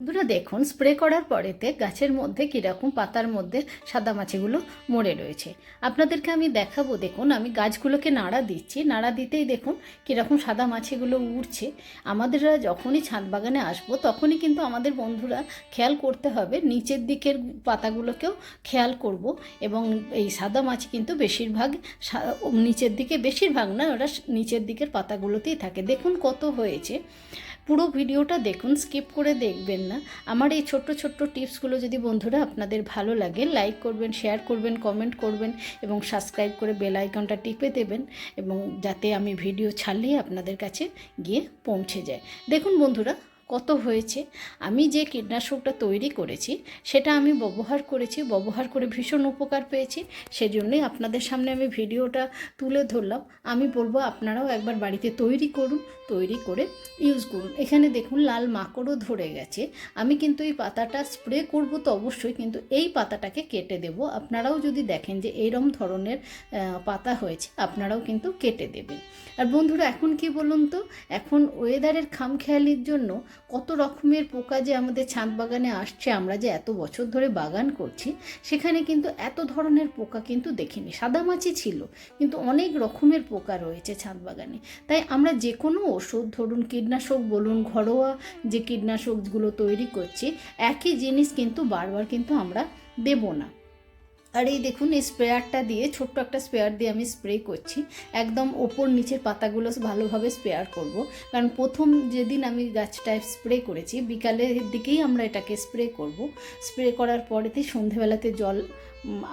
বন্ধুরা দেখুন স্প্রে করার পরেতে গাছের মধ্যে কীরকম পাতার মধ্যে সাদা মাছিগুলো মরে রয়েছে। আপনাদেরকে আমি দেখাবো, দেখুন, আমি গাছগুলোকে নাড়া দিচ্ছি। নাড়া দিতেই দেখুন কীরকম সাদা মাছিগুলো উড়ছে। আমাদের যখনই ছাদ বাগানে আসব, তখনই কিন্তু আমাদের বন্ধুরা খেয়াল করতে হবে, নিচের দিকের পাতাগুলোকেও খেয়াল করব এবং এই সাদা মাছি কিন্তু বেশিরভাগ নিচের দিকে, বেশিরভাগ না, ওরা নিচের দিকের পাতাগুলোতেই থাকে। দেখুন কত হয়েছে। পুরো ভিডিওটা দেখুন স্কিপ করে দেখবেন না। আমার এই ছোট্ট ছোট্ট টিপসগুলো যদি বন্ধুরা আপনাদের ভালো লাগে লাইক করবেন শেয়ার করবেন কমেন্ট করবেন এবং সাবস্ক্রাইব করে বেল আইকনটা টিপে দেবেন এবং যাতে আমি ভিডিও ছাড়লেই আপনাদের কাছে গিয়ে পৌঁছে যায়। দেখুন বন্ধুরা কত হয়েছে, আমি যে কীটনাশকটা তৈরি করেছি, সেটা আমি ব্যবহার করেছি, ব্যবহার করে ভীষণ উপকার পেয়েছি, সেজন্যই আপনাদের সামনে আমি ভিডিওটা তুলে ধরলাম। আমি বলব আপনারাও একবার বাড়িতে তৈরি করুন, তৈরি করে ইউজ করুন। এখানে দেখুন লাল মাকড়ও ধরে গেছে। আমি কিন্তু এই পাতাটা স্প্রে করব তো অবশ্যই, কিন্তু এই পাতাটাকে কেটে দেব। আপনারাও যদি দেখেন যে এইরকম ধরনের পাতা হয়েছে, আপনারাও কিন্তু কেটে দেবেন। আর বন্ধুরা, এখন কি বলুন তো? এখন ওয়েদারের খামখেয়ালির জন্য কত রকমের পোকা যে আমাদের ছাদ বাগানে আসছে, আমরা যে এত বছর ধরে বাগান করছি, সেখানে কিন্তু এত ধরনের পোকা কিন্তু দেখিনি। সাদামাছি ছিল, কিন্তু অনেক রকমের পোকা রয়েছে ছাদ বাগানে। তাই আমরা যে কোনো ওষুধ, ধরুন কীটনাশক বলুন, ঘরোয়া যে কীটনাশকগুলো তৈরি করছি, একই জিনিস কিন্তু বারবার কিন্তু আমরা দেব না। আর এই দেখুন, এই স্প্রেয়ারটা দিয়ে, ছোট্ট একটা স্প্রেয়ার দিয়ে আমি স্প্রে করছি। একদম ওপর নিচের পাতাগুলো ভালোভাবে স্প্রেয়ার করব। কারণ প্রথম যেদিন আমি গাছটায় স্প্রে করেছি, বিকালের দিকেই আমরা এটাকে স্প্রে করব। স্প্রে করার পরেতে সন্ধেবেলাতে জল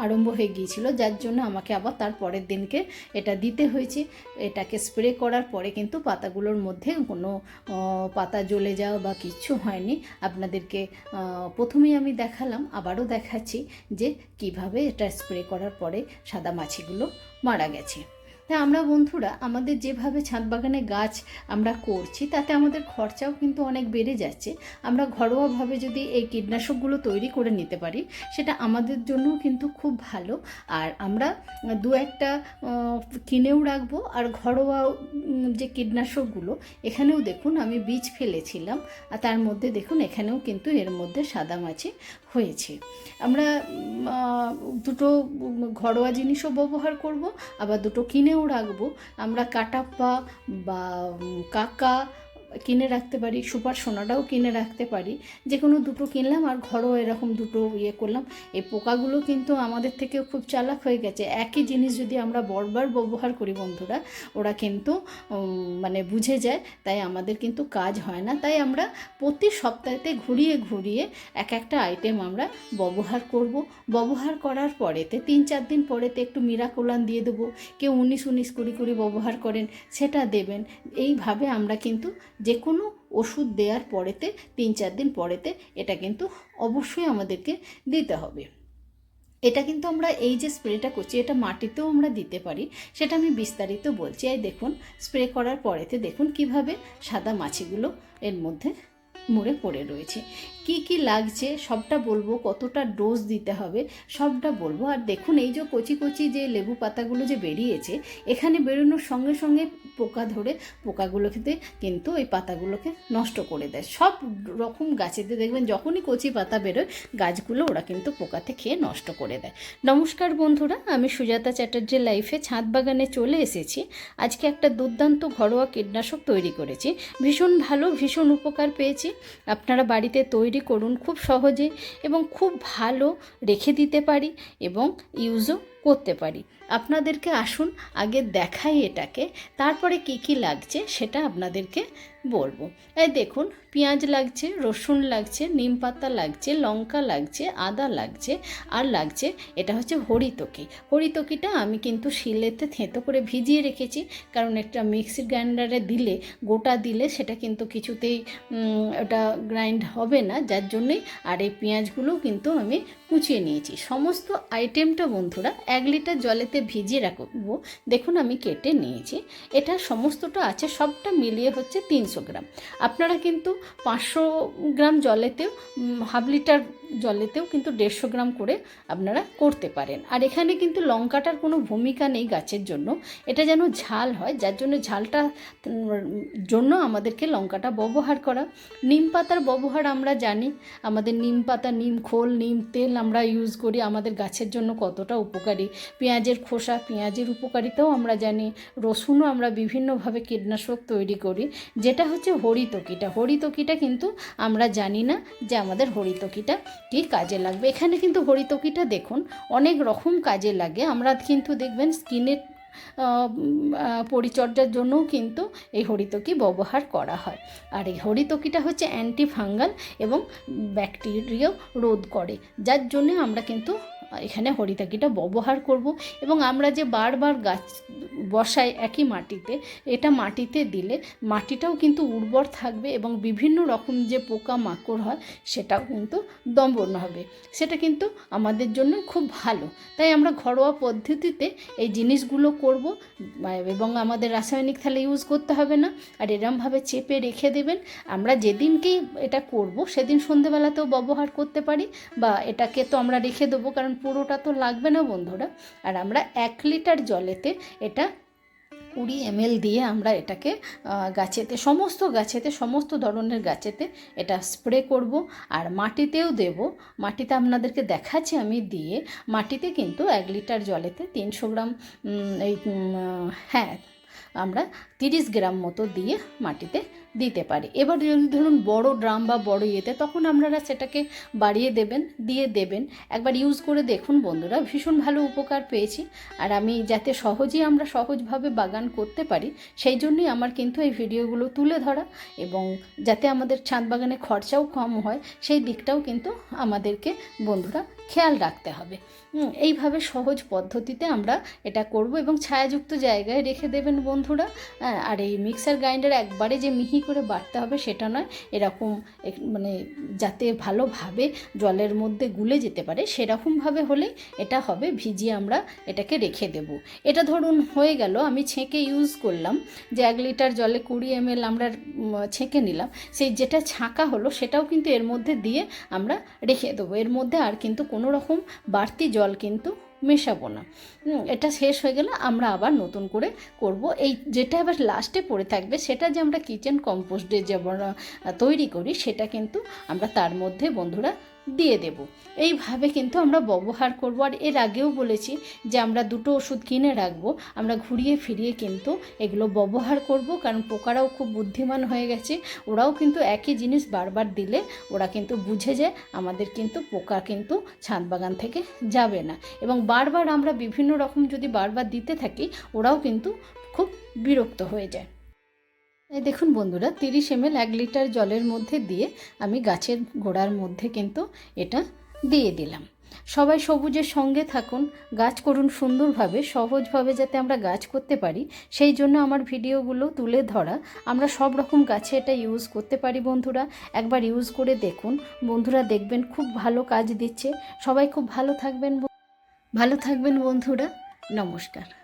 আরম্ভ হয়ে গিয়েছিল। যার জন্য আমাকে আবার তার পরের দিনকে এটা দিতে হয়েছে। এটাকে স্প্রে করার পরে কিন্তু পাতাগুলোর মধ্যে কোনো পাতা জ্বলে যাওয়া বা কিচ্ছু হয়নি। আপনাদেরকে প্রথমেই আমি দেখালাম, আবারও দেখাচ্ছি যে কীভাবে এটা স্প্রে করার পরে সাদা মাছিগুলো মারা গেছে। তাই আমরা বন্ধুরা, আমাদের যেভাবে ছাদ বাগানে গাছ আমরা করছি, তাতে আমাদের খরচাও কিন্তু অনেক বেড়ে যাচ্ছে। আমরা ঘরোয়াভাবে যদি এই কীটনাশকগুলো তৈরি করে নিতে পারি, সেটা আমাদের জন্যও কিন্তু খুব ভালো। আর আমরা দু একটা কিনেও রাখব। আর ঘরোয়া যে কীটনাশকগুলো, এখানেও দেখুন আমি বীজ ফেলেছিলাম। আর তার মধ্যে দেখুন এখানেও কিন্তু এর মধ্যে সাদা মাছি হয়েছে। আমরা দুটো ঘরোয়া জিনিসও ব্যবহার করব, আবার দুটো কিনেও রাখব আমরা কাটাপ্পা বা কাকা কিনে রাখতে পারি, সুপার সোনাটাও কিনে রাখতে পারি। যে কোনো দুটো কিনলাম আর ঘরোয়া এরকম দুটো ইয়ে করলাম। এই পোকাগুলো কিন্তু আমাদের থেকে খুব চালাক হয়ে গেছে। একই জিনিস যদি আমরা বারবার ব্যবহার করি বন্ধুরা, ওরা কিন্তু মানে বুঝে যায়, তাই আমাদের কিন্তু কাজ হয় না। তাই আমরা প্রতি সপ্তাহেতে ঘুরিয়ে ঘুরিয়ে এক একটা আইটেম আমরা ব্যবহার করব। ব্যবহার করার পরেতে, তিন চার দিন পরেতে একটু মিরাকোলান দিয়ে দেবো। কেউ উনিশ উনিশ কুড়ি কুড়ি ব্যবহার করেন, সেটা দেবেন। এইভাবে আমরা কিন্তু যে কোনো ওষুধ দেওয়ার পরেতে, তিন চার দিন পরেতে এটা কিন্তু অবশ্যই আমাদেরকে দিতে হবে। এটা কিন্তু আমরা এই যে স্প্রেটা করছি, এটা মাটিতেও আমরা দিতে পারি। সেটা আমি বিস্তারিত বলছি। এই দেখুন, স্প্রে করার পরেতে দেখুন কীভাবে সাদা মাছিগুলো এর মধ্যে মরে পড়ে রয়েছে। কি কি লাগছে সবটা বলব, কতটা ডোজ দিতে হবে সবটা বলব। আর দেখুন, এই যে কচি কচি যে লেবু পাতাগুলো যে বেরিয়েছে, এখানে বেরোনোর সঙ্গে সঙ্গে পোকা ধরে পোকাগুলোকে কিন্তু ওই পাতাগুলোকে নষ্ট করে দেয়। সব রকম গাছেতে দেখবেন, যখনই কচি পাতা বেরোয়, গাছগুলো ওরা কিন্তু পোকাতে খেয়ে নষ্ট করে দেয়। নমস্কার বন্ধুরা, আমি সুজাতা চ্যাটার্জির লাইফে ছাদ বাগানে চলে এসেছি। আজকে একটা দুর্দান্ত ঘরোয়া কীটনাশক তৈরি করেছি। ভীষণ ভালো, ভীষণ উপকার পেয়েছি। আপনারা বাড়িতে তৈরি করুন খুব সহজে এবং খুব ভালো রেখে দিতে পারি এবং ইউজও করতে পারি। আপনাদেরকে আসুন আগে দেখাই এটাকে, তারপরে কি কি লাগছে সেটা আপনাদেরকে বলব। এই দেখুন, পেঁয়াজ লাগছে, রসুন লাগছে, নিম পাতা লাগছে, লঙ্কা লাগছে, আদা লাগছে, আর লাগছে, এটা হচ্ছে হরিতকি। হরিতকিটা আমি কিন্তু শিলেতে থেঁতো করে ভিজিয়ে রেখেছি, কারণ একটা মিক্সি গ্রাইন্ডারে দিলে, গোটা দিলে সেটা কিন্তু কিছুতেই ওটা গ্রাইন্ড হবে না, যার জন্যেই আর এই পেঁয়াজগুলোও কিন্তু আমি কুচিয়ে নিয়েছি। সমস্ত আইটেমটা বন্ধুরা, এক লিটার জলেতে ভিজিয়ে রাখব। দেখুন, আমি কেটে নিয়েছি। এটা সমস্তটা আছে, সবটা মিলিয়ে হচ্ছে তিনশো গ্রাম। আপনারা কিন্তু পাঁচশো গ্রাম জলেতেও হাফ লিটার জলেতেও কিন্তু দেড়শো গ্রাম করে আপনারা করতে পারেন। আর এখানে কিন্তু লঙ্কাটার কোনো ভূমিকা নেই গাছের জন্য। এটা যেন ঝাল হয়, যার জন্য ঝালটা জন্য আমাদেরকে লঙ্কাটা ব্যবহার করা। নিম পাতার ব্যবহার আমরা জানি। আমাদের নিম পাতা, নিম খোল, নিম তেল আমরা ইউজ করি। আমাদের গাছের জন্য কতটা উপকারী। পেঁয়াজের খোসা, পেঁয়াজের উপকারিতাও আমরা জানি। রসুনও আমরা বিভিন্নভাবে কীটনাশক তৈরি করি। যেটা হচ্ছে হরিতকিটা। হরিতকিটা কিন্তু আমরা জানি না যে আমাদের হরিতকিটা কী কাজে লাগবে। এখানে কিন্তু হরিতকিটা দেখুন, অনেক রকম কাজে লাগে। আমরা কিন্তু দেখবেন স্কিনের পরিচর্যার জন্যও কিন্তু এই হরিতকি ব্যবহার করা হয়। আর এই হরিতকিটা হচ্ছে অ্যান্টিফাঙ্গাল এবং ব্যাকটেরিয়াও রোধ করে। যার জন্য আমরা কিন্তু এখানে হরিতকিটা ব্যবহার করব। এবং আমরা যে বারবার গাছ বসাই একই মাটিতে, এটা মাটিতে দিলে মাটিটাও কিন্তু উর্বর থাকবে এবং বিভিন্ন রকম যে পোকা মাকড় হয়, সেটাও কিন্তু দম্বন হবে। সেটা কিন্তু আমাদের জন্য খুব ভালো। তাই আমরা ঘরোয়া পদ্ধতিতে এই জিনিসগুলো করব। এবং আমাদের রাসায়নিক থালে ইউজ করতে হবে না। আর এরমভাবে চেপে রেখে দেবেন। আমরা যেদিনকেই এটা করব, সেদিন সন্ধেবেলাতেও ব্যবহার করতে পারি বা এটাকে তো আমরা রেখে দেবো, কারণ পুরোটা তো লাগবে না বন্ধুরা। আর আমরা এক লিটার জলেতে এটা কুড়ি এমএল দিয়ে আমরা এটাকে গাছেতে, সমস্ত গাছেতে, সমস্ত ধরনের গাছেতে এটা স্প্রে করব। আর মাটিতেও দেব। মাটিতে আপনাদেরকে দেখাচ্ছি আমি দিয়ে। মাটিতে কিন্তু এক লিটার জলেতে তিনশো গ্রাম এই হ্যাঁ আমরা তিরিশ গ্রাম মতো দিয়ে মাটিতে দিতে পারি। এবার যদি ধরুন বড় ড্রাম বা বড় ইয়েতে, তখন আপনারা সেটাকে বাড়িয়ে দেবেন, দিয়ে দেবেন। একবার ইউজ করে দেখুন বন্ধুরা, ভীষণ ভালো উপকার পেয়েছি। আর আমি যাতে সহজেই আমরা সহজভাবে বাগান করতে পারি, সেই জন্যই আমার কিন্তু এই ভিডিওগুলো তুলে ধরা এবং যাতে আমাদের ছাদ বাগানে খরচাও কম হয়, সেই দিকটাও কিন্তু আমাদেরকে বন্ধুরা খেয়াল রাখতে হবে। এইভাবে সহজ পদ্ধতিতে আমরা এটা করব এবং ছায়াযুক্ত জায়গায় রেখে দেবেন বন্ধুরা। হ্যাঁ, আর এই মিক্সার গ্রাইন্ডার একবারে যে মিহি করে বাটতে হবে সেটা নয় এরকম মানে যাতে ভালোভাবে জলের মধ্যে গুলে যেতে পারে সেরকমভাবে হলে এটা হবে ভিজিয়ে আমরা এটাকে রেখে দেব। এটা ধরুন হয়ে গেল আমি ছেঁকে ইউজ করলাম যে এক লিটার জলে কুড়ি এমএল আমরা ছেঁকে নিলাম সেই যেটা ছাঁকা হলো সেটাও কিন্তু এর মধ্যে দিয়ে আমরা রেখে দেবো। এর মধ্যে আর কিন্তু কোনো রকম বাড়তি জল কিন্তু মেশাবো না। এটা শেষ হয়ে গেলে আমরা আবার নতুন করে করব। এই যেটা আবার লাস্টে পড়ে থাকবে, সেটা যে আমরা কিচেন কম্পোস্টে যেমন তৈরি করি, সেটা কিন্তু আমরা তার মধ্যে বন্ধুরা দিয়ে দেব। এইভাবে কিন্তু আমরা ব্যবহার করব। আর এর আগেও বলেছি যে আমরা দুটো ওষুধ কিনে রাখব। আমরা ঘুরিয়ে ফিরিয়ে কিন্তু এগুলো ব্যবহার করব। কারণ পোকারাও খুব বুদ্ধিমান হয়ে গেছে। ওরাও কিন্তু একই জিনিস বারবার দিলে ওরা কিন্তু বুঝে যায় আমাদের কিন্তু পোকা কিন্তু ছাদ বাগান থেকে যাবে না। এবং বারবার আমরা বিভিন্ন রকম যদি বারবার দিতে থাকি, ওরাও কিন্তু খুব বিরক্ত হয়ে যায়। দেখুন বন্ধুরা, তিরিশ এমএল এক লিটার জলের মধ্যে দিয়ে আমি গাছের গোড়ার মধ্যে কিন্তু এটা দিয়ে দিলাম। সবাই সবুজের সঙ্গে থাকুন, গাছ করুন সুন্দরভাবে, সহজভাবে যাতে আমরা গাছ করতে পারি। সেই জন্য আমার ভিডিওগুলো তুলে ধরা। আমরা সব রকম গাছে এটা ইউজ করতে পারি বন্ধুরা। একবার ইউজ করে দেখুন। বন্ধুরা দেখবেন খুব ভালো কাজ দিচ্ছে। সবাই খুব ভালো থাকবেন ভালো থাকবেন বন্ধুরা। নমস্কার।